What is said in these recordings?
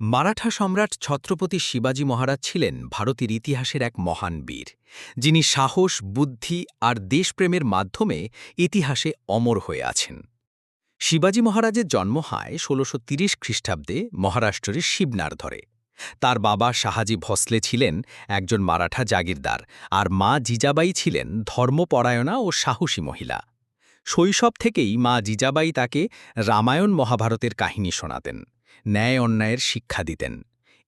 মারাঠা সম্রাট ছত্রপতি শিবাজী মহারাজ ছিলেন ভারতের ইতিহাসের এক মহান বীর, যিনি সাহস, বুদ্ধি আর দেশপ্রেমের মাধ্যমে ইতিহাসে অমর হয়ে আছেন। শিবাজী মহারাজের জন্ম হয় ষোলোশো খ্রিস্টাব্দে মহারাষ্ট্রের শিবনার ধরে তার বাবা শাহাজি ভসলে ছিলেন একজন মারাঠা জাগিরদার আর মা জিজাবাই ছিলেন ধর্মপরায়ণা ও সাহসী মহিলা। শৈশব থেকেই মা জিজাবাই তাকে রামায়ণ মহাভারতের কাহিনী শোনাতেন। ন্যায় অন্যায়ের শিক্ষা দিতেন।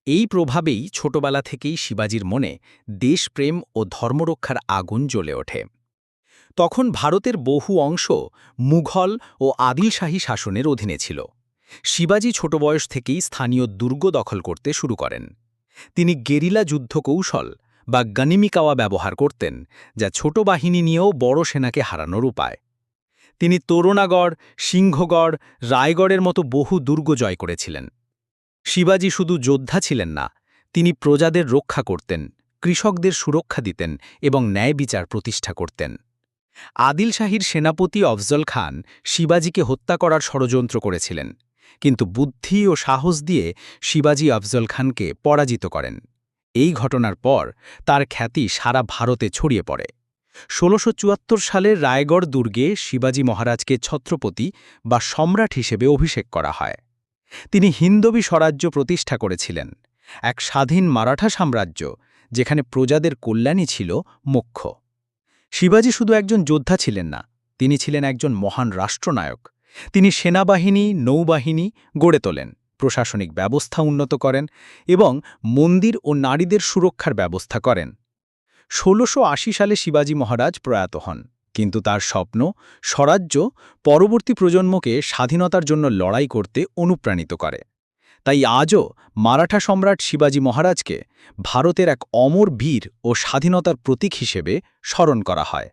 এই প্রভাবেই ছোটবেলা থেকেই শিবাজির মনে দেশপ্রেম ও ধর্মরক্ষার আগুন জ্বলে ওঠে। তখন ভারতের বহু অংশ মুঘল ও আদিলশাহী শাসনের অধীনে ছিল। শিবাজি ছোট বয়স থেকেই স্থানীয় দুর্গ দখল করতে শুরু করেন। তিনি গেরিলা যুদ্ধ কৌশল বা গনিমিকাওয়া ব্যবহার করতেন, যা ছোট বাহিনী নিয়েও বড় সেনাকে হারানোর উপায়। তিনি তরুণাগড়, সিংহগড়, রায়গড়ের মতো বহু দুর্গ জয় করেছিলেন। শিবাজি শুধু যোদ্ধা ছিলেন না, তিনি প্রজাদের রক্ষা করতেন, কৃষকদের সুরক্ষা দিতেন এবং ন্যায় বিচার প্রতিষ্ঠা করতেন। আদিল শাহীর সেনাপতি অফজল খান শিবাজিকে হত্যা করার ষড়যন্ত্র করেছিলেন, কিন্তু বুদ্ধি ও সাহস দিয়ে শিবাজি আফজল খানকে পরাজিত করেন। এই ঘটনার পর তার খ্যাতি সারা ভারতে ছড়িয়ে পড়ে। ষোলোশো সালের রায়গড় দুর্গে শিবাজী মহারাজকে ছত্রপতি বা সম্রাট হিসেবে অভিষেক করা হয়। তিনি হিন্দবী স্বরাজ্য প্রতিষ্ঠা করেছিলেন, এক স্বাধীন মারাঠা সাম্রাজ্য, যেখানে প্রজাদের কল্যাণই ছিল মুখ্য শিবাজী শুধু একজন যোদ্ধা ছিলেন না, তিনি ছিলেন একজন মহান রাষ্ট্রনায়ক। তিনি সেনাবাহিনী, নৌবাহিনী গড়ে তোলেন, প্রশাসনিক ব্যবস্থা উন্নত করেন এবং মন্দির ও নারীদের সুরক্ষার ব্যবস্থা করেন। ষোলোশো সালে শিবাজী মহারাজ প্রয়াত হন। কিন্তু তার স্বপ্ন, স্বরাজ্য পরবর্তী প্রজন্মকে স্বাধীনতার জন্য লড়াই করতে অনুপ্রাণিত করে। তাই আজও মারাঠা সম্রাট শিবাজী মহারাজকে ভারতের এক অমর বীর ও স্বাধীনতার প্রতীক হিসেবে স্মরণ করা হয়।